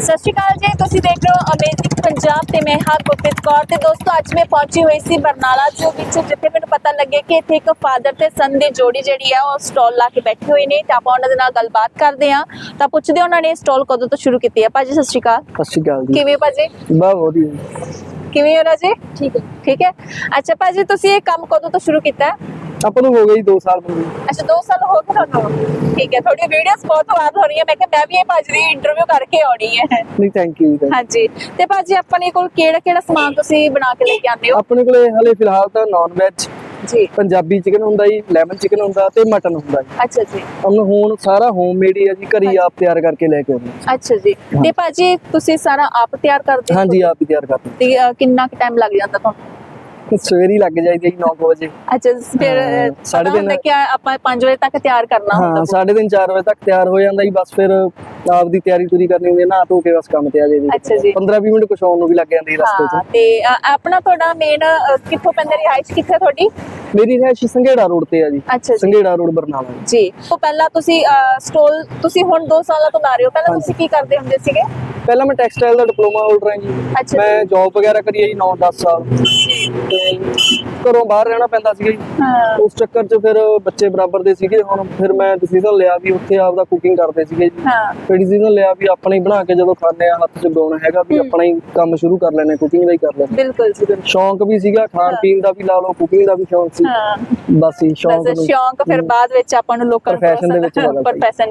ਸਤਿ ਸ਼੍ਰੀ ਅਕਾਲ ਜੀ ਤੁਸੀਂ ਦੇਖ ਰਹੇ ਹੋ ਅਮੇਜ਼ਿੰਗ ਪੰਜਾਬ ਤੇ ਮੈਂ ਹਾਂ ਗੁਰਪ੍ਰੀਤ ਕੌਰ ਤੇ ਦੋਸਤੋ ਅੱਜ ਮੈਂ ਪਹੁੰਚੀ ਹੋਈ ਸੀ ਬਰਨਾਲਾ ਜੋ ਵਿੱਚ ਜਿੱਥੇ ਮੈਨੂੰ ਪਤਾ ਲੱਗਿਆ ਕਿ ਇੱਥੇ ਇੱਕ ਫਾਦਰ ਤੇ ਸਨ ਦੀ ਜੋੜੀ ਜਿਹੜੀ ਹੈ ਉਹ ਸਟਾਲ ਲਾ ਕੇ ਬੈਠੇ ਹੋਏ ਨੇ। ਤੇ ਆਪਾਂ ਉਹਨਾਂ ਦੇ ਨਾਲ ਗੱਲਬਾਤ ਕਰਦੇ ਹਾਂ। ਤਾਂ ਪੁੱਛਦੇ ਹਾਂ ਉਹਨਾਂ ਨੇ ਸਟਾਲ ਕਦੋਂ ਤੋਂ ਸ਼ੁਰੂ ਕੀਤੀ ਹੈ ਭਾਜੀ ਸਤਿ ਸ਼੍ਰੀ ਅਕਾਲ। ਸਤਿ ਸ਼੍ਰੀ ਅਕਾਲ ਜੀ। ਕਿਵੇਂ ਭਾਜੀ? ਬਹੁਤ ਵਧੀਆ। ਕਿਵੇਂ ਹੋ ਰਾਜੇ? ਠੀਕ ਹੈ। ਠੀਕ ਹੈ। ਅੱਛਾ ਭਾਜੀ ਤੁਸੀਂ ਇਹ ਕੰਮ ਕਦੋਂ ਤੋਂ ਸ਼ੁਰੂ ਕੀਤਾ? ਹੈ ਆਪਾਂ ਨੂੰ ਹੋ ਗਈ 2 ਸਾਲ ਹੋ ਗਏ। ਅੱਛਾ 2 ਸਾਲ ਹੋ ਗਏ ਤੁਹਾਨੂੰ? ਠੀਕ ਹੈ ਤੁਹਾਡੀ ਵੀਡੀਓਜ਼ ਬਹੁਤ ਵਾਰ ਹੋ ਰਹੀਆਂ। ਮੈਂ ਕਿਹਾ ਮੈਂ ਵੀ ਇਹ ਭਾਜੀ ਦੀ ਇੰਟਰਵਿਊ ਕਰਕੇ ਆਉਣੀ ਹੈ। ਨਹੀਂ ਥੈਂਕ ਯੂ ਹਾਂਜੀ। ਤੇ ਭਾਜੀ ਆਪਣੇ ਕੋਲ ਕਿਹੜਾ ਕਿਹੜਾ ਸਮਾਨ ਤੁਸੀਂ ਬਣਾ ਕੇ ਲੈ ਕੇ ਆਉਂਦੇ ਹੋ? ਆਪਣੇ ਕੋਲੇ ਹਲੇ ਫਿਲਹਾਲ ਤਾਂ ਨਾਨ ਵੈਜ ਜੀ। ਪੰਜਾਬੀ ਚਿਕਨ ਹੁੰਦਾ ਜੀ ਲੈਮਨ ਚਿਕਨ ਹੁੰਦਾ ਤੇ ਮਟਨ ਹੁੰਦਾ ਜੀ। ਅੱਛਾ ਜੀ। ਅਮਨ ਹੁਣ ਸਾਰਾ ਹੋਮਮੇਡ ਹੀ ਹੈ ਜੀ ਘਰੀ ਆਪ ਤਿਆਰ ਕਰਕੇ ਲੈ ਕੇ ਆਉਂਦੇ। ਅੱਛਾ ਜੀ। ਤੇ ਭਾਜੀ ਤੁਸੀਂ ਸਾਰਾ ਆਪ ਤਿਆਰ ਕਰਦੇ ਹੋ? ਹਾਂਜੀ ਆਪ ਹੀ ਤਿਆਰ ਕਰਦੇ ਤੇ ਕਿੰਨਾ ਕੁ ਟਾਈਮ ਲੱਗ ਜਾਂਦਾ ਤੁਹਾਨੂੰ। ਸਵੇਰੇ ਹੀ ਲੱਗ ਜਾਈਦੀ ਜੀ 9 ਵਜੇ। ਅੱਛਾ ਫਿਰ ਹਾਂ, ਸਾਢੇ ਤਿੰਨ- ਕਿ ਆਪਾਂ 5 ਵਜੇ ਤੱਕ ਤਿਆਰ ਕਰਨਾ ਹਾਂ ਹੁੰਦਾ 3:30 4 ਵਜੇ ਤੱਕ ਤਿਆਰ ਹੋ ਜਾਂਦਾ ਜੀ ਬਸ ਫਿਰ ਆਪ ਦੀ ਤਿਆਰੀ ਤੁਰੀ ਕਰਨੀ ਹੁੰਦੀ ਹੈ ਨਾ ਧੋ ਕੇ ਬਸ ਕੰਮ ਤੇ ਆ ਜਾਈਦੀ। ਅੱਛਾ ਜੀ। 15 20 ਮਿੰਟ ਕੁਛ ਆਉਣ ਨੂੰ ਵੀ ਲੱਗ ਜਾਂਦੀ ਰਸਤੇ ਹਾਂ 'ਚ। ਤੇ ਆਪਣਾ ਤੁਹਾਡਾ ਮੇਨ ਕਿੱਥੋਂ ਪੈਂਦਾ ਰਿਹਾਇਸ਼ ਕਿੱਥੇ ਤੁਹਾਡੀ? ਮੇਰੀ ਰਹਿਸ਼ ਸੰਘੇੜਾ ਰੋਡ ਤੇ ਆ ਜੀ। ਸੰਘੇੜਾ ਰੋਡ ਬਰਨਾਲਾ। ਜੀ ਤੋਂ ਪਹਿਲਾਂ ਤੁਸੀਂ ਸਟੋਲ ਤੁਸੀਂ ਹੁਣ 2 ਸਾਲਾਂ ਤੋਂ ਲਾ ਰਹੇ ਹੋ ਪਹਿਲਾਂ ਤੁਸੀਂ ਕੀ ਕਰਦੇ ਹੁੰਦੇ ਸੀਗੇ? ਪਹਿਲਾਂ ਮੈਂ ਟੈਕਸਟਾਈਲ ਦਾ ਡਿਪਲੋਮਾ ਹੋਲਡਰ ਹਾਂ ਜੀ। ਮੈਂ ਜੌਬ ਵਗੈਰਾ ਕਰੀ ਹੈ ਜੀ 9-10 ਸਾਲ। ਘਰੋਂ ਬਾਹਰ ਰਹਿਣਾ ਪੈਂਦਾ ਸੀਗਾ ਜੀ ਉਸ ਚੱਕਰ 'ਚ ਫਿਰ ਬੱਚੇ ਬਰਾਬਰ ਦੇ ਸੀਗੇ। ਹੁਣ ਫਿਰ ਮੈਂ ਡਿਸੀਜਨ ਲਿਆ ਵੀ ਉੱਥੇ ਆਪਦਾ ਕੁਕਿੰਗ ਕਰਦੇ ਸੀਗੇ ਜੀ। ਫਿਰ ਡਿਸੀਜਨ ਲਿਆ ਵੀ ਆਪਣਾ ਹੀ ਬਣਾ ਕੇ ਜਦੋਂ ਖਾਂਦੇ ਆ ਹੱਥ 'ਚ ਗਾਉਣਾ ਹੈਗਾ ਵੀ ਆਪਣਾ ਹੀ ਕੰਮ ਸ਼ੁਰੂ ਕਰ ਲੈਣੇ ਕੁਕਿੰਗ ਦਾ ਹੀ ਕਰ ਲੈਣੇ ਬਿਲਕੁਲ ਜੀ ਸ਼ੌਂਕ ਵੀ ਸੀਗਾ ਖਾਣ ਪੀਣ ਦਾ ਵੀ ਲਾ ਲਓ ਕੁਕਿੰਗ ਦਾ ਵੀ ਸ਼ੌਂਕ ਸੀ। ਹਾਂ। ਬਸ ਹੀ ਸ਼ੌਂਕ ਨੂੰ ਸ਼ੌਂਕ ਫਿਰ ਬਾਅਦ ਵਿੱਚ ਆਪਾਂ ਨੂੰ ਲੋਕਾਂ ਨੂੰ Profession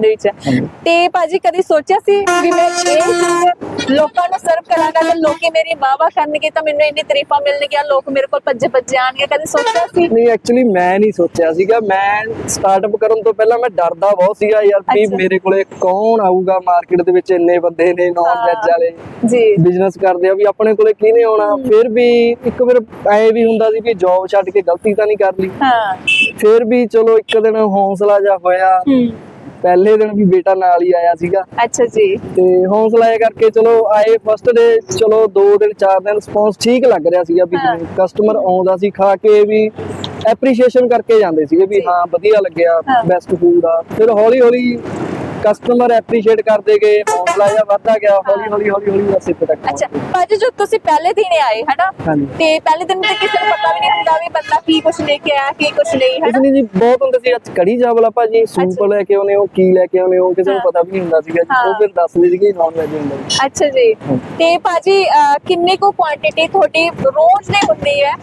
ਦੇ ਵਿੱਚ ਦੇ। ਤੇ ਭਾਜੀ ਕਦੀ ਸੋਚਿਆ ਸੀ ਵੀ ਮੈਂ ਇਹ ਲੋਕਾਂ ਨੂੰ ਸਰਵ ਕਰਾਂਗਾ ਤੇ ਲੋਕੀ ਮੇਰੀ ਵਾਹ ਕਰਨਗੇ ਤਾਂ ਮੈਨੂੰ ਇੰਨੀ ਤਾਰੀਫਾਂ ਮਿਲਣਗੀਆਂ ਲੋਕ ਮੇਰੇ ਕੋਲ ਭੱਜੇ ਭੱਜੇ ਆਣਗੇ ਕਦੀ ਸੋਚਿਆ ਸੀ? ਨਹੀਂ ਐਕਚੁਅਲੀ ਮੈਂ ਨਹੀਂ ਸੋਚਿਆ ਸੀਗਾ। ਮੈਂ ਸਟਾਰਟਅਪ ਕਰਨ ਤੋਂ ਪਹਿਲਾਂ ਮੈਂ ਡਰਦਾ ਬਹੁਤ ਸੀਗਾ ਯਾਰ ਵੀ। ਮੇਰੇ ਕੋਲੇ ਕੌਣ ਆਊਗਾ ਮਾਰਕੀਟ ਦੇ ਵਿੱਚ? ਇੰਨੇ ਬੰਦੇ ਨੇ ਨਾਨ ਵੈਜ ਵਾਲੇ। ਜੀ। ਬਿਜ਼ਨਸ ਕਰਦੇ ਆ ਵੀ ਆਪਣੇ ਕੋਲੇ ਕਿਹਨੇ ਆਉਣਾ? ਫਿਰ ਵੀ ਇੱਕ ਵਾਰ ਐ ਵੀ ਹੁੰਦਾ ਸੀ ਵੀ ਜੌਬ ਛੱਡ ਕੇ ਗਲਤੀ ਤਾਂ ਨਹੀਂ ਕਰ ਲਈ। ਹਾਂ। ਫਿਰ ਵੀ ਚਲੋ ਇੱਕ ਦਿਨ ਹੌਸਲਾ ਜਾ ਹੋਇਆ। ਹੂੰ। ਪਹਿਲੇ ਦਿਨ ਵੀ ਬੇਟਾ ਨਾਲ ਹੀ ਆਇਆ ਸੀਗਾ ਅੱਛਾ ਜੀ ਤੇ ਹੌਸਲਾ ਇਹ ਕਰਕੇ ਚਲੋ ਆਏ ਫਸਟ ਡੇ ਚਲੋ 2 ਦਿਨ 4 ਦਿਨ ਰਿਸਪੌਂਸ ਠੀਕ ਲੱਗ ਰਿਹਾ ਸੀਗਾ ਵੀ। ਕਸਟਮਰ ਆਉਂਦਾ ਸੀ ਖਾ ਕੇ ਵੀ ਐਪਰੀਸ਼ੀਏਸ਼ਨ ਕਰਕੇ ਜਾਂਦੇ ਸੀਗੇ ਵੀ। ਹਾਂ ਵਧੀਆ ਲੱਗਿਆ। ਬੈਸਟ ਫੂਡ ਆ ਫਿਰ ਹੌਲੀ ਹੌਲੀ ਕਸਟਮਰ ਐਪਰੀਸ਼ੀਏਟ ਕਰਦੇ ਗਏ ਹੌਸਲਾ ਜਿਹਾ ਵੱਧਦਾ ਗਿਆ ਹੌਲੀ ਹੌਲੀ ਹੌਲੀ ਹੌਲੀ ਬਸ ਇੱਥੇ ਤੱਕ ਅੱਛਾ ਭਾਜੀ ਜੋ ਤੁਸੀਂ ਪਹਿਲੇ ਦਿਨ ਆਏ ਹਨਾ? ਹਾਂਜੀ। ਤੇ ਪਹਿਲੇ ਦਿਨ ਤੇ ਕਿਸੇ ਨੂੰ ਪਤਾ ਵੀ ਨਹੀਂ ਹੁੰਦਾ ਵੀ ਬੰਦਾ ਕੀ ਕੁਝ ਲੈ ਕੇ ਆਇਆ ਕੀ ਕੁਝ ਨਹੀਂ ਕੁਝ ਹਨਾ? ਨਹੀਂ ਜੀ ਬਹੁਤ ਹੁੰਦੇ ਸੀ ਅੱਜ ਕੜੀ ਚਾਵਲ ਆ ਭਾਜੀ ਸੂਪ ਅੱਛਾ। ਲੈ ਕੇ ਆਉਨੇ ਉਹ ਕੀ ਲੈ ਕੇ ਆਉਨੇ ਉਹ ਕਿਸੇ ਨੂੰ ਹਾਂ। ਪਤਾ ਵੀ ਨਹੀਂ ਹੁੰਦਾ ਸੀਗਾ ਜੀ ਹਾਂ। ਉਹ ਫਿਰ ਦੱਸਦੇ ਸੀਗੇ ਨਾਨ ਵੈਜ ਹੁੰਦਾ ਜੀ। ਅੱਛਾ ਜੀ। ਤੇ ਭਾਜੀ ਅਹ, ਕਿੰਨੇ ਕੋ ਕੁਆਂਟੀਟੀ ਤੁਹਾਡੀ ਰੋਜ਼ ਦੀ ਹੁੰਦੀ ਹੈ?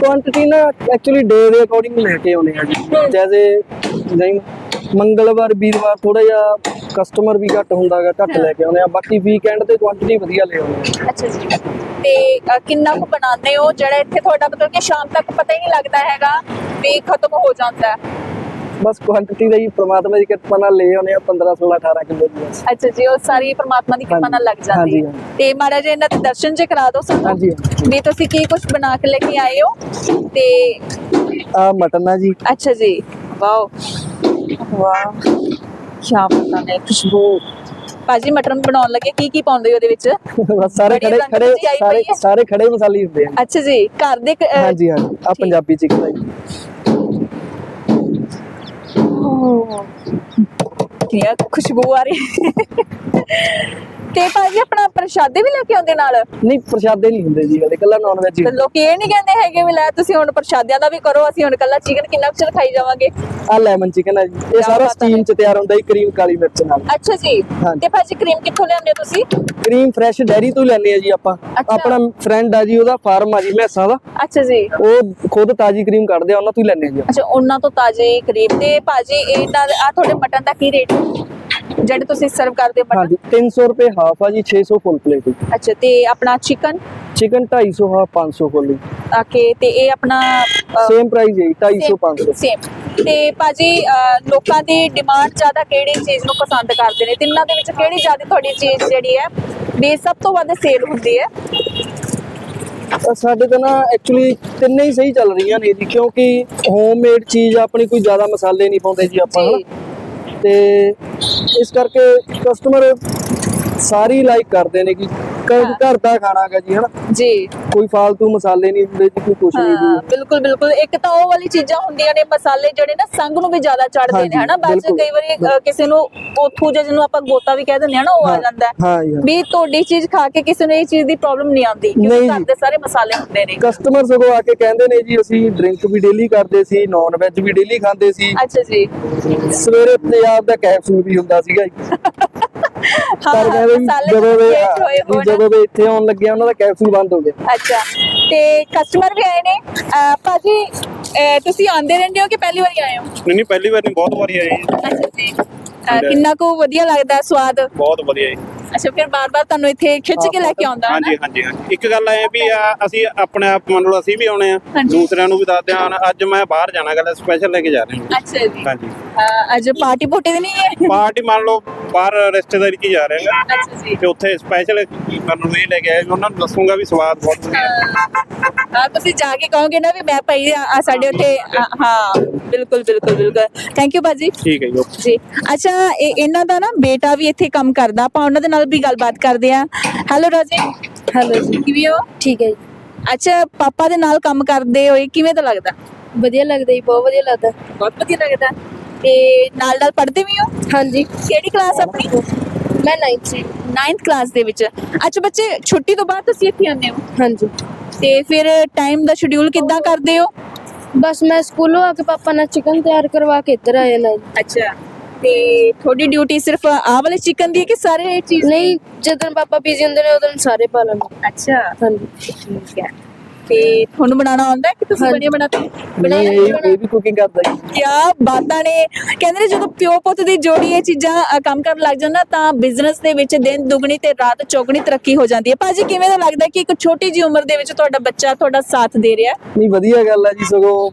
ਕੁਆਂਟੀਟੀ ਨਾ ਐਕਚੁਅਲੀ ਡੇ ਦੇ ਅਕੋਰਡਿੰਗ ਲੈ ਕੇ ਆਉਨੇ ਆ ਜੀ ਜੈਸੇ ਨਹੀਂ ਮੰਗਲਵਾਰ ਵੀਰਵਾਰ ਥੋੜਾ ਜਿਹਾ ਕਸਟਮਰ ਵੀ ਘੱਟ ਹੁੰਦਾਗਾ ਘੱਟ ਲੈ ਕੇ ਆਉਨੇ ਆ। ਬਾਕੀ ਵੀਕਐਂਡ ਤੇ ਕੁਆਂਟੀਟੀ ਵਧੀਆ ਲੈ ਆਉਨੇ ਆ। ਅੱਛਾ ਜੀ। ਤੇ ਕਿੰਨਾ ਕੁ ਬਣਾਉਂਦੇ ਹੋ? ਜਿਹੜਾ ਇੱਥੇ ਤੁਹਾਡਾ ਮਤਲਬ ਕਿ ਸ਼ਾਮ ਤੱਕ ਪਤਾ ਹੀ ਨਹੀਂ ਲੱਗਦਾ ਹੈਗਾ ਵੀ ਖਤਮ ਹੋ ਜਾਂਦਾ ਹੈ। ਬਸ ਕੁਆਂਟੀਟੀ ਦਾ ਹੀ ਪ੍ਰਮਾਤਮਾ ਦੀ ਕਿਰਪਾ ਨਾਲ ਲੈ ਆਉਨੇ ਆ 15 16 18 ਕਿਲੋ ਦੀ ਬਸ। ਅੱਛਾ ਜੀ ਉਹ ਸਾਰੀ ਪ੍ਰਮਾਤਮਾ ਦੀ ਕਿਰਪਾ ਨਾਲ ਲੱਗ ਜਾਂਦੀ ਹਾਂਜੀ, ਹੈ ਤੇ ਮਾੜਾ ਜਿਹਾ ਇਹਨਾਂ ਦੇ ਦਰਸ਼ਨ ਜੇ ਕਰਾ ਦਿਓ ਸਾਨੂੰ। ਹਾਂਜੀ ਵੀ ਤੁਸੀਂ ਕੀ ਕੁਝ ਬਣਾ ਕੇ ਲੈ ਕੇ ਆਏ ਹੋ? ਤੇ ਆ ਮਟਨ ਆ ਜੀ। ਅੱਛਾ ਜੀ। ਵਾਓ। ਵਾਹ ਕੀ ਪਤਾ ਨਹੀਂ ਖੁਸ਼ਬੂ। ਭਾਜੀ ਮਟਨ ਬਣਾਉਣ ਲੱਗੇ ਕੀ ਕੀ ਪਾਉਂਦੇ ਹੋ ਉਹਦੇ ਵਿੱਚ? ਬਸ ਸਾਰੇ ਬੜੀ ਖੜੇ ਖੜੇ ਆਈ ਸਾਰੇ ਹੈ। ਸਾਰੇ ਖੜੇ ਮਸਾਲੇ ਹੀ ਹੁੰਦੇ ਆ। ਅੱਛਾ ਜੀ ਘਰ ਦੇ ਕ- ਅਹ, ਹਾਂਜੀ ਹਾਂਜੀ ਆ ਪੰਜਾਬੀ ਚਿਕਨ ਦਾ ਜੀ ਕੀ ਆ, ਖੁਸ਼ਬੂ ਆ ਰਹੀ। ਤੇ ਭਾਜੀ ਆਪਣਾ ਪ੍ਰਸ਼ਾਦੇ ਵੀ ਲੈ ਕੇ ਆਉਂਦੇ ਨਾਲ? ਨਹੀਂ ਪ੍ਰਸ਼ਾਦੇ ਨਹੀਂ ਹੁੰਦੇ ਜੀ ਹਲੇ ਕੱਲਾ ਨਾਨ ਵੈਜ ਹੀ। ਤੇ ਲੋਕੀ ਇਹ ਨਹੀਂ ਕਹਿੰਦੇ ਹੈਗੇ ਵੀ ਲੈ ਤੁਸੀਂ ਹੁਣ ਪ੍ਰਸ਼ਾਦਿਆਂ ਦਾ ਵੀ ਕਰੋ ਅਸੀਂ ਹੁਣ ਕੱਲਾ ਚਿਕਨ ਕਿੰਨਾ ਕੁ ਚਿਰ ਖਾਈ ਜਾਵਾਂਗੇ? ਆ ਲੈਮਨ ਚਿਕਨ ਹੈ ਜੀ ਇਹ ਸਾਰਾ ਹੈ। ਸਟੀਮ ਚ ਤਿਆਰ ਹੁੰਦਾ ਜੀ ਕਰੀਮ ਕਾਲੀ ਮਿਰਚ ਨਾਲ। ਅੱਛਾ ਜੀ। ਹਾਂਜੀ। ਤੇ ਭਾਜੀ ਕਰੀਮ ਕਿੱਥੋਂ ਲਿਆਉਂਦੇ ਹੋ ਤੁਸੀਂ? ਕਰੀਮ ਫਰੈਸ਼ ਡੈਰੀ ਤੋਂ ਲੈਣੇ ਆ ਜੀ ਆਪਾਂ। ਅੱਛਾ। ਆਪਣਾ ਫਰੈਂਡ ਆ ਜੀ ਉਹਦਾ ਫਾਰਮ ਆ ਜੀ ਮੈਸਾਂ ਦਾ। ਅੱਛਾ ਜੀ। ਉਹ ਖੁਦ ਤਾਜੀ ਕਰੀਮ ਕੱਢਦੇ ਆ ਉਹਨਾਂ ਤੋਂ ਹੀ ਲੈਣੇ ਆ ਜੀ ਅੱਛਾ ਉਹਨਾਂ ਤੋਂ ਤਾਜ਼ੇ ਕਰੀਮ ਤੇ ਭਾਜੀ ਇਹਨਾਂ ਆ ਤੁਹਾਡੇ ਮਟਨ ਦਾ ਕੀ ਰੇਟ ਜਿਹੜੇ ਤੁਸੀਂ ਸਰਵ ਕਰਦੇ ਮਟਨ ਹਾਂਜੀ 300 ਰੁਪਏ ਹਾਫ ਆ ਜੀ 600 ਫੁੱਲ ਪਲੇਟ ਅੱਛਾ ਤੇ ਆਪਣਾ ਚਿਕਨ ਚਿਕਨ 250 ਹਾਫ 500 ਫੁੱਲ ਜੀ ਆਕੇ ਤੇ ਇਹ ਆਪਣਾ ਸੇਮ ਪ੍ਰਾਈਸ ਹੈ ਜੀ 250 500 ਸੇਮ ਤੇ ਭਾਜੀ ਲੋਕਾਂ ਦੀ ਡਿਮਾਂਡ ਜ਼ਿਆਦਾ ਕਿਹੜੀ ਚੀਜ਼ ਨੂੰ ਪਸੰਦ ਕਰਦੇ ਨੇ? ਤਿੰਨਾਂ ਦੇ ਵਿੱਚ ਕਿਹੜੀ ਜ਼ਿਆਦਾ ਤੁਹਾਡੀ ਚੀਜ਼ ਜਿਹੜੀ ਹੈ ਵੀ ਸਭ ਤੋਂ ਵੱਧ ਸੇਲ ਹੁੰਦੀ ਹੈ? ਤਾਂ ਸਾਡੇ ਤਾਂ ਨਾ ਐਕਚੁਅਲੀ ਤਿੰਨੇ ਹੀ ਸਹੀ ਚੱਲ ਰਹੀਆਂ ਨੇ ਜੀ ਕਿਉਂਕਿ ਹੋਮਮੇਡ ਚੀਜ਼ ਆਪਣੀ ਕੋਈ ਜ਼ਿਆਦਾ ਮਸਾਲੇ ਨਹੀਂ ਪਾਉਂਦੇ ਜੀ ਆਪਾਂ ਹਨਾ? ਤੇ ਇਸ ਕਰਕੇ ਕਸਟਮਰ ਸਾਰੀ ਲਾਈਕ ਕਰਦੇ ਨੇ ਕਿ ਕਿਉਂਕਿ ਘਰ ਦਾ ਖਾਣਾਗਾ ਜੀ ਹਨਾ? ਜੀ। ਕੋਈ ਫਾਲਤੂ ਮਸਾਲੇ ਨਹੀਂ ਹੁੰਦੇ ਜੀ ਕੋਈ ਕੁਛ ਨਹੀਂ ਹਾਂ ਜੀ ਬਿਲਕੁਲ ਬਿਲਕੁਲ। ਇੱਕ ਤਾਂ ਉਹ ਵਾਲੀ ਚੀਜ਼ਾਂ ਹੁੰਦੀਆਂ ਨੇ ਮਸਾਲੇ ਜਿਹੜੇ ਨਾ ਸੰਗ ਨੂੰ ਵੀ ਜ਼ਿਆਦਾ ਚੜਦੇ ਨੇ ਹਾਂਜੀ, ਹਨਾ? ਬਾਅਦ ਚ ਬਿਲਕੁਲ। ਕਈ ਵਾਰੀ ਅ, ਕਿਸੇ ਨੂੰ ਉਥੂ ਜਿਹਨੂੰ ਆਪਾਂ ਗੋਤਾ ਵੀ ਕਹਿ ਦਿੰਦੇ ਆ ਨਾ ਉਹ ਆ ਹਾਂ, ਜਾਂਦਾ ਹੈ। ਹਾਂ ਜੀ ਹਾਂ। ਵੀ ਤੁਹਾਡੀ ਚੀਜ਼ ਖਾ ਕੇ ਕਿਸੇ ਨੂੰ ਇਹ ਚੀਜ਼ ਦੀ ਪ੍ਰੋਬਲਮ ਨਹੀਂ ਆਉਂਦੀ ਕਿਉਂਕਿ ਨਹੀਂ ਘਰ ਜੀ। ਦੇ ਸਾਰੇ ਮਸਾਲੇ ਹੁੰਦੇ ਨੇ। ਕਸਟਮਰ ਸਗੋਂ ਆ ਕੇ ਕਹਿੰਦੇ ਨੇ ਜੀ ਅਸੀਂ ਡਰਿੰਕ ਵੀ ਡੇਲੀ ਕਰਦੇ ਸੀ ਨਾਨ ਵੈਜ ਵੀ ਡੇਲੀ ਖਾਂਦੇ ਸੀ। ਅੱਛਾ ਜੀ। ਸਵੇਰੇ ਪੰਜਾਬ ਦਾ ਕੈਪਸੂਲ ਵੀ ਹੁੰਦਾ ਸੀਗਾ ਜੀ। ਹਾਂ ਪਰ ਕਹਿੰਦੇ ਵੀ ਮਸਾਲੇ ਜਦੋਂ ਦੇ ਹੋਏ ਵੀ ਹੋਣ। ਜਦੋਂ ਦੇ ਇੱਥੇ ਆਉਣ ਲੱਗੇ ਆ, ਉਹਨਾਂ ਦਾ ਕੈਪਸੂਲ ਬੰਦ ਹੋ ਗਿਆ। ਅੱਛਾ ਤੇ ਕਸਟਮਰ ਵੀ ਆਏ ਨੇ। ਭਾਜੀ ਤੁਸੀਂ ਆਉਂਦੇ ਰਹਿੰਦੇ ਹੋ ਕਿ ਪਹਿਲੀ ਵਾਰੀ ਆਏ ਹੋ? ਨਹੀਂ ਨਹੀਂ ਪਹਿਲੀ ਵਾਰ ਨਹੀਂ ਬਹੁਤ ਵਾਰੀ ਆਏ ਜੀ। ਅੱਛਾ ਜੀ। ਕਿੰਨਾ ਕੁ ਵਧੀਆ ਲੱਗਦਾ ਹੈ ਸਵਾਦ? ਬਹੁਤ ਵਧੀਆ ਜੀ। ਅੱਛਾ ਫਿਰ ਬਾਰ-ਬਾਰ ਤੁਹਾਨੂੰ ਇੱਥੇ ਖਿੱਚ ਕੇ ਲੈ ਕੇ ਆਉਂਦਾ ਹੈ ਹਾਂਜੀ ਹਾਂਜੀ ਹਾਂਜੀ। ਇੱਕ ਗੱਲ ਐ ਵੀ ਆ ਅਸੀਂ ਆਪਣੇ ਆਪ ਮੰਨ ਲਓ ਅਸੀਂ ਵੀ ਆਉਣੇ ਆ। ਹਾਂਜੀ। ਦੂਸਰਿਆਂ ਨੂੰ ਵੀ ਦੱਸਦੇ ਹਾਂ ਅੱਜ ਮੈਂ ਬਾਹਰ ਜਾਣਾ ਗੱਲ ਸਪੈਸ਼ਲ ਲੈ ਕੇ ਜਾ ਰਹੇ। ਹਾਂ ਅੱਛਾ ਜੀ। ਹਾਂਜੀ। ਅ, ਅੱਜ ਪਾਰਟੀ ਪੋਟੀ ਦੀ ਨਹੀਂ ਹੈ? ਪਾਰਟੀ ਮੰਨ ਲਓ ਬਾਹਰ ਰਿਸ਼ਤੇਦਾਰੀ 'ਚ ਜਾ ਰਹੇ ਹਾਂ ਅੱਛਾ ਜੀ। ਤੇ ਉੱਥੇ ਸਪੈਸ਼ਲ ਕਰਨ ਨੂੰ ਇਹ ਲੈ ਕੇ ਆਏ ਉਹਨਾਂ ਨੂੰ ਦੱਸੂਗਾ ਵੀ ਸਵਾਦ ਬਹੁਤ ਹੈ। ਹਾਂ ਤੁਸੀਂ ਜਾ ਕੇ ਕਹੋਗੇ ਨਾ ਵੀ ਮੈਂ ਭਾਈ ਆ ਆ ਸਾਡੇ ਉੱਥੇ ਆ, ਹਾਂ ਬਿਲਕੁਲ ਬਿਲਕੁਲ ਬਿਲਕੁਲ। ਥੈਂਕ ਯੂ ਭਾਜੀ। ਠੀਕ ਹੈ ਜੀ ਅੱਛਾ ਇਹ ਇਹਨਾਂ ਦਾ ਨਾ ਬੇਟਾ ਵੀ ਇੱਥੇ ਕੰਮ ਕਰਦਾ ਆਪਾਂ ਉਹਨਾਂ ਦੇ ਨਾਲ ਵੀ ਗੱਲਬਾਤ ਕਰਦੇ ਆ ਹੈਲੋ ਰਾਜੇ। ਹੈਲੋ ਜੀ। ਕਿਵੇਂ ਹੋ? ਠੀਕ ਹੈ ਜੀ। ਅੱਛਾ ਪਾਪਾ ਦੇ ਨਾਲ ਕੰਮ ਕਰਦੇ ਹੋਏ ਕਿਵੇਂ ਦਾ ਲੱਗਦਾ? ਵਧੀਆ ਲੱਗਦਾ ਜੀ ਬਹੁਤ ਵਧੀਆ ਲੱਗਦਾ। ਬਹੁਤ ਵਧੀਆ ਲੱਗਦਾ। ਤੇ ਨਾਲ ਨਾਲ ਪੜ੍ਹਦੇ ਵੀ ਹੋ? ਹਾਂਜੀ। ਕਿਹੜੀ ਕਲਾਸ ਆਪਣੀ? ਮੈਂ 9th ਸੀ 9th ਕਲਾਸ ਦੇ ਵਿੱਚ। ਅੱਛਾ ਬੱਚੇ ਛੁੱਟੀ ਤੋਂ ਬਾਅਦ ਤੁਸੀਂ ਇੱਥੇ ਆਉਂਦੇ ਹੋ? ਹਾਂਜੀ। ਤੇ ਫਿਰ ਟਾਈਮ ਦਾ ਸ਼ਡਿਊਲ ਕਿੱਦਾਂ ਕਰਦੇ ਹੋ? ਬਸ ਮੈਂ ਸਕੂਲੋਂ ਆ ਕੇ ਪਾਪਾ ਨਾਲ ਚਿਕਨ ਤਿਆਰ ਕਰਵਾ ਕੇ ਇੱਧਰ ਆਇਆ ਨਾ। ਅੱਛਾ। ਤੇ ਤੁਹਾਡੀ ਡਿਊਟੀ ਸਿਰਫ ਆਹ ਵਾਲੇ ਚਿਕਨ ਦੀ ਹੈ ਕਿ ਸਾਰੇ ਚੀਜ਼ ਨਹੀਂ ਜਦੋਂ ਪਾਪਾ ਬਿਜ਼ੀ ਹੁੰਦੇ ਨੇ ਉਦੋਂ ਸਾਰੇ ਪਾ ਲੈਂਦੇ। ਅੱਛਾ। ਹਾਂਜੀ। ਠੀਕ ਹੈ। ਤੇ ਤੁਹਾਨੂੰ ਬਣਾਉਣਾ ਆਉਂਦਾ ਹੈ ਕਿ ਤੁਸੀਂ ਹਾਂਜੀ। ਬੜੀਆਂ ਬਣਾਤੇ? ਨਹੀਂ ਇਹ ਇਹ ਵੀ ਕੁਕਿੰਗ ਕਰਦਾ ਜੀ। ਕਿਆ ਬਾਤਾਂ ਨੇ। ਕਹਿੰਦੇ ਨੇ ਜਦੋਂ ਪਿਓ ਪੁੱਤ ਦੀ ਜੋੜੀ ਇਹ ਚੀਜ਼ਾਂ ਅ, ਕੰਮ ਕਰਨ ਲੱਗ ਜਾਣ ਨਾ ਤਾਂ ਬਿਜ਼ਨਸ ਦੇ ਵਿੱਚ ਦਿਨ ਦੁਗਣੀ ਤੇ ਰਾਤ ਚੌਗਣੀ ਤਰੱਕੀ ਹੋ ਜਾਂਦੀ ਹੈ। ਭਾਜੀ ਕਿਵੇਂ ਦਾ ਲੱਗਦਾ ਕਿ ਇੱਕ ਛੋਟੀ ਜੀ ਉਮਰ ਦੇ ਵਿੱਚ ਤੁਹਾਡਾ ਬੱਚਾ ਤੁਹਾਡਾ ਸਾਥ ਦੇ ਰਿਹਾ? ਹੈ? ਨਹੀਂ ਵਧੀਆ ਗੱਲ ਹੈ ਜੀ ਸਗੋਂ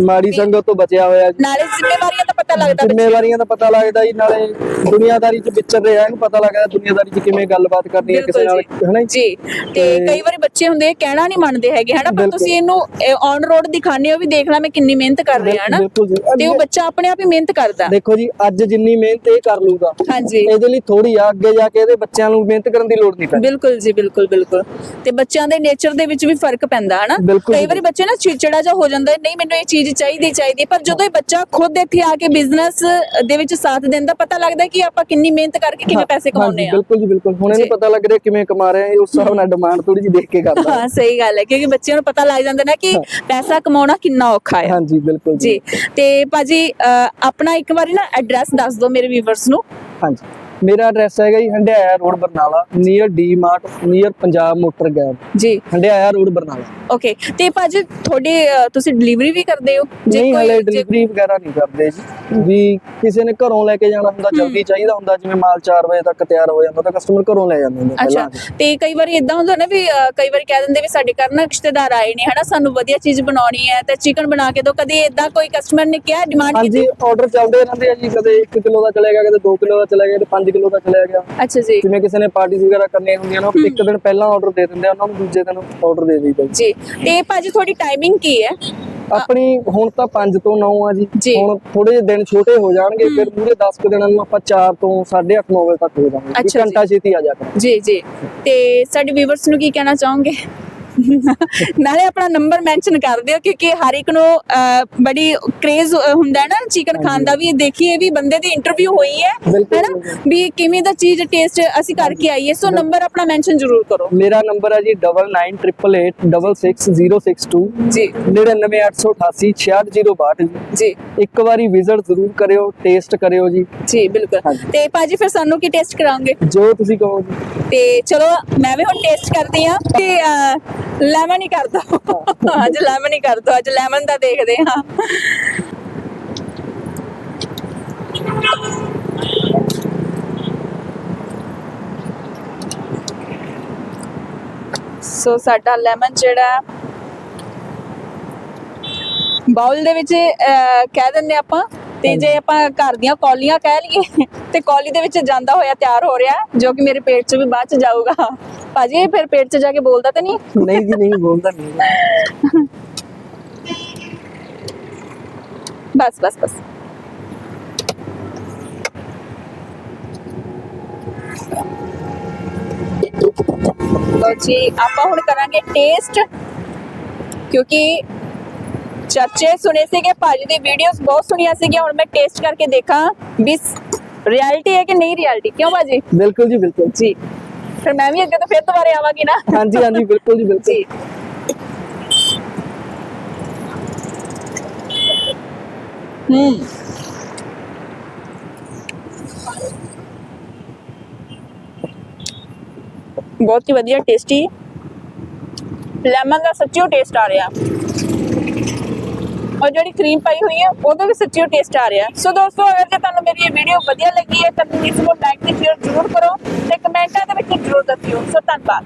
ਮਾੜੀ ਸੰਗਤ ਤੋਂ ਬਚਿਆ ਹੋਇਆ ਜੀ। ਨਾਲੇ ਜ਼ਿੰਮੇਵਾਰੀਆਂ ਦਾ ਪਤਾ ਲੱਗਦਾ ਬੱਚੇ ਜ਼ਿੰਮੇਵਾਰੀਆਂ ਦਾ ਪਤਾ ਲੱਗਦਾ ਜੀ ਨਾਲੇ ਦੁਨੀਆਦਾਰੀ 'ਚ ਵਿਚਰ ਰਿਹਾ ਇਹਨੂੰ ਪਤਾ ਲੱਗਦਾ ਦੁਨੀਆਦਾਰੀ 'ਚ ਕਿਵੇਂ ਗੱਲਬਾਤ ਕਰਨੀ ਹੈ ਕਿਸੇ ਨਾਲ ਬਿਲਕੁਲ ਹਨਾ ਜੀ? ਜੀ ਤੇ ਤੇ- ਕਈ ਵਾਰੀ ਬੱਚੇ ਹੁੰਦੇ ਆ, ਕਹਿਣਾ ਨਹੀਂ ਮੰਨਦੇ ਹੈਗੇ ਹਨਾ ਪਰ। ਤੁਸੀਂ ਇਹਨੂੰ ਔਨ ਰੋਡ ਦਿਖਾਣੇ ਹੋ ਵੀ ਦੇਖ ਲੈ ਮੈਂ ਕਿੰਨੀ ਮਿਹਨਤ ਕਰ ਰਿਹਾ ਹਨਾ। ਜੀ। ਤੇ ਉਹ ਬੱਚਾ ਆਪਣੇ ਆਪ ਹੀ ਮਿਹਨਤ ਕਰਦਾ। ਦੇਖੋ ਜੀ ਅੱਜ ਜਿੰਨੀ ਮਿਹਨਤ ਇਹ ਕਰ ਲੂਗਾ ਹਾਂਜੀ। ਇਹਦੇ ਲਈ ਥੋੜੀ ਆ ਅੱਗੇ ਜਾ ਕੇ ਇਹਦੇ ਬੱਚਿਆਂ ਨੂੰ ਮਿਹਨਤ ਕਰਨ ਦੀ ਲੋੜ ਨਹੀਂ ਪੈਂਦੀ। ਬਿਲਕੁਲ ਜੀ ਬਿਲਕੁਲ ਬਿਲਕੁਲ। ਤੇ ਬੱਚਿਆਂ ਦੇ ਨੇਚਰ ਦੇ ਵਿੱਚ ਵੀ ਫ਼ਰਕ ਪੈਂਦਾ ਹਨਾ। ਕਈ ਜੀ। ਵਾਰੀ ਬੱਚੇ ਨਾ ਚਿੜਚਿੜਾ ਜਿਹਾ ਹੋ ਜਾਂਦਾ ਨਹੀਂ ਮੈਨੂੰ ਇਹ ਚੀਜ਼ ਚਾਹੀਦੀ ਚਾਹੀਦੀ। ਪਰ ਜਦੋਂ ਇਹ ਬੱਚਾ ਖੁਦ ਇੱਥੇ ਆ ਕੇ ਬਿਜ਼ਨਸ ਦੇ ਵਿੱਚ ਸਾਥ ਦਿੰਦਾ ਪਤਾ ਲੱਗਦਾ ਕਿ ਆਪਾਂ ਕਿੰਨੀ ਮਿਹਨਤ ਕਰਕੇ ਕਿਵੇਂ ਪੈਸੇ ਕਮਾਉਂਦੇ ਆ ਬਿਲਕੁਲ ਜੀ ਬਿਲਕੁਲ। ਹੁਣ ਇਹਨੂੰ ਜੀ। ਪਤਾ ਲੱਗ ਰਿਹਾ ਕਿਵੇਂ ਕਮਾ ਰਿਹਾ ਹੈ ਉਸ ਹਿਸਾਬ ਨਾਲ ਡਿਮਾਂਡ ਥੋੜੀ ਜਿਹੀ ਦੇਖ ਕੇ ਕਰਦਾ। ਹਾਂ ਸਹੀ ਗੱਲ ਹੈ ਕਿਉਂਕਿ ਬੱਚਿਆਂ ਨੂੰ ਪਤਾ ਲੱਗ ਜਾਂਦਾ ਨਾ ਕਿ ਪੈਸਾ ਕਮਾਉਣਾ ਕਿੰਨਾ ਔਖਾ ਹੈ ਹਾਂਜੀ ਬਿਲਕੁਲ ਜੀ। ਤੇ ਭਾਜੀ ਅ, ਆਪਣਾ ਇੱਕ ਵਾਰੀ ਨਾ ਐਡਰੈਸ ਦੱਸ ਦਿਓ ਮੇਰੇ ਵੀਵਰਸ ਨੂੰ। ਹਾਂਜੀ। ਮੇਰਾ ਐਡਰੈਸ ਹੈਗਾ ਜੀ Handiaya road Barnala near D Mart near Punjab motor ਗੈਰ। ਜੀ। ਹੰਡਿਆਇਆ ਰੋਡ ਬਰਨਾਲਾ। ਓਕੇ ਤੇ ਭਾਜੀ ਤੁਹਾਡੇ ਅ, ਤੁਸੀਂ ਡਿਲੀਵਰੀ ਵੀ ਕਰਦੇ ਹੋ? ਨਹੀਂ ਹਲੇ ਜੇ- ਡਿਲੀਵਰੀ ਵਗੈਰਾ ਨਹੀਂ ਕਰਦੇ ਜੀ। ਵੀ ਕਿਸੇ ਨੇ ਘਰੋਂ ਲੈ ਕੇ ਜਾਣਾ ਹੁੰਦਾ ਜਲਦੀ ਚਾਹੀਦਾ ਹੁੰਦਾ ਜਿਵੇਂ ਮਾਲ 4 ਵਜੇ ਤੱਕ ਤਿਆਰ ਹੋ ਜਾਂਦਾ ਤਾਂ ਕਸਟਮਰ ਘਰੋਂ ਲੈ ਜਾਂਦੇ ਨੇ ਅੱਛਾ ਪਹਿਲਾਂ। ਤੇ ਕਈ ਵਾਰੀ ਇਦਾਂ ਹੁੰਦਾ ਨਾ ਵੀ ਅ, ਕਈ ਵਾਰੀ ਕਹਿ ਦਿੰਦੇ ਵੀ ਸਾਡੇ ਘਰ ਨਾ ਰਿਸ਼ਤੇਦਾਰ ਆਏ ਨੇ ਹਨਾ ਸਾਨੂੰ ਵਧੀਆ ਚੀਜ਼ ਬਣਾਉਣੀ ਹੈ ਤੇ ਚਿਕਨ ਬਣਾ ਕੇ ਦਿਓ ਕਦੇ ਇਦਾਂ ਕੋਈ ਕਸਟਮਰ ਨੇ ਕਿਹਾ ਡਿਮਾਂਡ ਹਾਂਜੀ ਆਰਡਰ ਚੱਲਦੇ ਰਹਿੰਦੇ ਆ ਜੀ ਕਦੇ 1 ਕਿਲੋ ਦਾ ਚਲੇ ਗਿਆ ਕਦੇ 2 ਕਿਲੋ ਦਾ ਚਲੇ ਗਿਆ ਕਦੇ 5 ਕਿਲੋ ਦਾ ਚਲੇ ਗਿਆ। ਅੱਛਾ ਜੀ। ਜਿਵੇਂ ਕਿਸੇ ਨੇ ਪਾਰਟੀ ਵਗੈਰਾ ਕਰਨੀਆਂ ਹੁੰਦੀਆਂ ਨਾ ਉਹ ਇੱਕ ਦਿਨ ਪਹਿਲਾਂ ਆਰਡਰ ਦੇ ਦਿੰਦੇ ਆ ਉਹਨਾਂ ਨੂੰ ਦੂਜੇ ਦਿਨ ਆਰਡਰ ਦੇ ਦਈਦਾ ਜੀ। ਤੇ ਭਾਜੀ ਤੁਹਾਡੀ ਟਾਈਮਿੰਗ ਕੀ ਹੈ? ਆਪਣੀ ਹੁਣ ਤਾਂ 5 ਤੋਂ 9 ਆ ਜੀ। ਹੁਣ ਥੋੜੇ ਜਿਹੇ ਦਿਨ ਛੋਟੇ ਹੋ ਜਾਣਗੇ ਫਿਰ ਪੂਰੇ 10 ਕੁ ਦਿਨਾਂ ਨੂੰ ਆਪਾਂ 4 ਤੋਂ 8:30 9 ਵਜੇ ਤੱਕ ਹੋ ਜਾਵਾਂਗੇ। ਘੰਟਾ ਛੇਤੀ ਆ ਜਾ ਕਰ ਜੀ ਜੀ। ਤੇ ਸਾਡੇ ਵੀਵਰਸ ਨੂੰ ਕੀ ਕਹਿਣਾ ਚਾਹੋਗੇ? ਨਾਲੇ ਆਪਣਾ ਨੰਬਰ ਮੈਂਸ਼ਨ ਕਰ ਦਿਓ ਕਿਉਂਕਿ ਹਰ ਇੱਕ ਨੂੰ ਅਹ, ਬੜੀ ਕ੍ਰੇਜ਼ ਹੁੰਦਾ ਹੈ ਨਾ ਚਿਕਨ ਖਾਣ ਦਾ ਵੀ। ਦੇਖੀਏ ਵੀ ਬੰਦੇ ਦੀ ਇੰਟਰਵਿਊ ਹੋਈ ਹੈ ਬਿਲਕੁਲ, ਹੈਨਾ ਵੀ ਕਿਵੇਂ ਦਾ ਚੀਜ਼ ਟੇਸਟ ਅਸੀਂ ਕਰਕੇ ਆਈਏ। ਸੋ ਨੰਬਰ ਆਪਣਾ ਮੈਂਸ਼ਨ ਜ਼ਰੂਰ ਕਰੋ। ਮੇਰਾ ਨੰਬਰ ਹੈ ਜੀ 9988866062 ਜੀ। 99888 ਜੀ। ਇੱਕ ਵਾਰੀ ਵਿਜ਼ਿਟ ਜ਼ਰੂਰ ਕਰਿਓ ਟੇਸਟ ਕਰਿਓ ਜੀ। ਜੀ ਬਿਲਕੁਲ। ਹਾਂਜੀ। ਤੇ ਭਾਜੀ ਫਿਰ ਸਾਨੂੰ ਕੀ ਟੇਸਟ ਕਰਾਉਂਗੇ ਜੋ ਤੁਸੀਂ ਕਹੋ ਜੀ ਤੇ ਚਲੋ ਮੈਂ ਵੀ ਹੁਣ ਟੇਸਟ ਕਰਦੀ ਆ ਤੇ ਲੈਮਨ ਹੀ ਕਰ ਦੋ। ਅੱਜ ਲੈਮਨ ਹੀ ਕਰ ਦੋ। ਅੱਜ ਲੈਮਨ ਦਾ ਦੇਖਦੇ ਹਾਂ। ਸੋ ਸਾਡਾ ਲੈਮਨ ਜਿਹੜਾ ਬਾਉਲ ਦੇ ਵਿੱਚ ਅਹ, ਕਹਿ ਦਿੰਦੇ ਆਪਾਂ ਤੇ ਜੇ ਆਪਾਂ ਘਰ ਦੀਆਂ ਕੌਲੀਆਂ ਕਹਿ ਲਈਏ ਤੇ ਕੌਲੀ ਦੇ ਵਿੱਚ ਜਾਂਦਾ ਹੋਇਆ ਤਿਆਰ ਹੋ ਰਿਹਾ ਜੋ ਕਿ ਮੇਰੇ ਪੇਟ 'ਚ ਵੀ ਬਾਅਦ 'ਚ ਜਾਊਗਾ। ਭਾਜੀ ਇਹ ਫਿਰ ਪੇਟ 'ਚ ਜਾ ਕੇ ਬੋਲਦਾ ਤਾਂ ਨਹੀਂ? ਨਹੀਂ ਜੀ ਨਹੀਂ ਬੋਲਦਾ ਨਹੀਂ। ਬਸ ਬਸ ਬਸ। ਜੀ ਆਪਾਂ ਹੁਣ ਕਰਾਂਗੇ ਟੇਸਟ ਕਿਉਂਕਿ ਚਰਚੇ ਸੁਣੇ ਸੀਗੇ ਭਾਜੀ ਦੀ ਵੀਡੀਓਜ਼ ਬਹੁਤ ਸੁਣੀਆਂ ਸੀਗੀਆਂ ਹੁਣ ਮੈਂ ਟੇਸਟ ਕਰਕੇ ਦੇਖਾਂ ਵੀ ਰਿਐਲਿਟੀ ਹੈ ਕਿ ਨਹੀਂ ਰਿਐਲਿਟੀ ਕਿਉਂ ਭਾਜੀ ਬਿਲਕੁਲ ਜੀ ਬਿਲਕੁਲ ਜੀ ਫਿਰ ਮੈਂ ਵੀ ਅੱਗੇ ਤੋਂ ਫਿਰ ਦੁਬਾਰੇ ਆਵਾਂਗੀ ਨਾ ਹਾਂਜੀ ਹਾਂਜੀ ਬਿਲਕੁਲ ਜੀ ਬਿਲਕੁਲ ਜੀ ਹੂੰ ਬਹੁਤ ਹੀ ਵਧੀਆ ਟੇਸਟੀ ਲੈਮਨ ਦਾ ਸੱਚੀ ਟੇਸਟ ਆ ਰਿਹਾ ਔਰ ਜਿਹੜੀ ਕਰੀਮ ਪਾਈ ਹੋਈ ਹੈ, ਉਹਦਾ ਵੀ ਸੱਚੀ ਟੇਸਟ ਆ ਰਿਹਾ ਸੋ ਦੋਸਤੋ, ਅਗਰ ਜੇ ਤੁਹਾਨੂੰ ਮੇਰੀ ਇਹ ਵੀਡੀਓ ਵਧੀਆ ਲੱਗੀ ਹੈ, ਤਾਂ ਪਲੀਜ਼ ਨੂੰ ਲਾਈਕ ਤੇ ਸ਼ੇਅਰ ਜ਼ਰੂਰ ਕਰੋ ਤੇ ਕਮੈਂਟਾਂ ਦੇ ਵਿੱਚ ਜ਼ਰੂਰ ਦੱਸਿਓ। ਸੋ ਧੰਨਵਾਦ।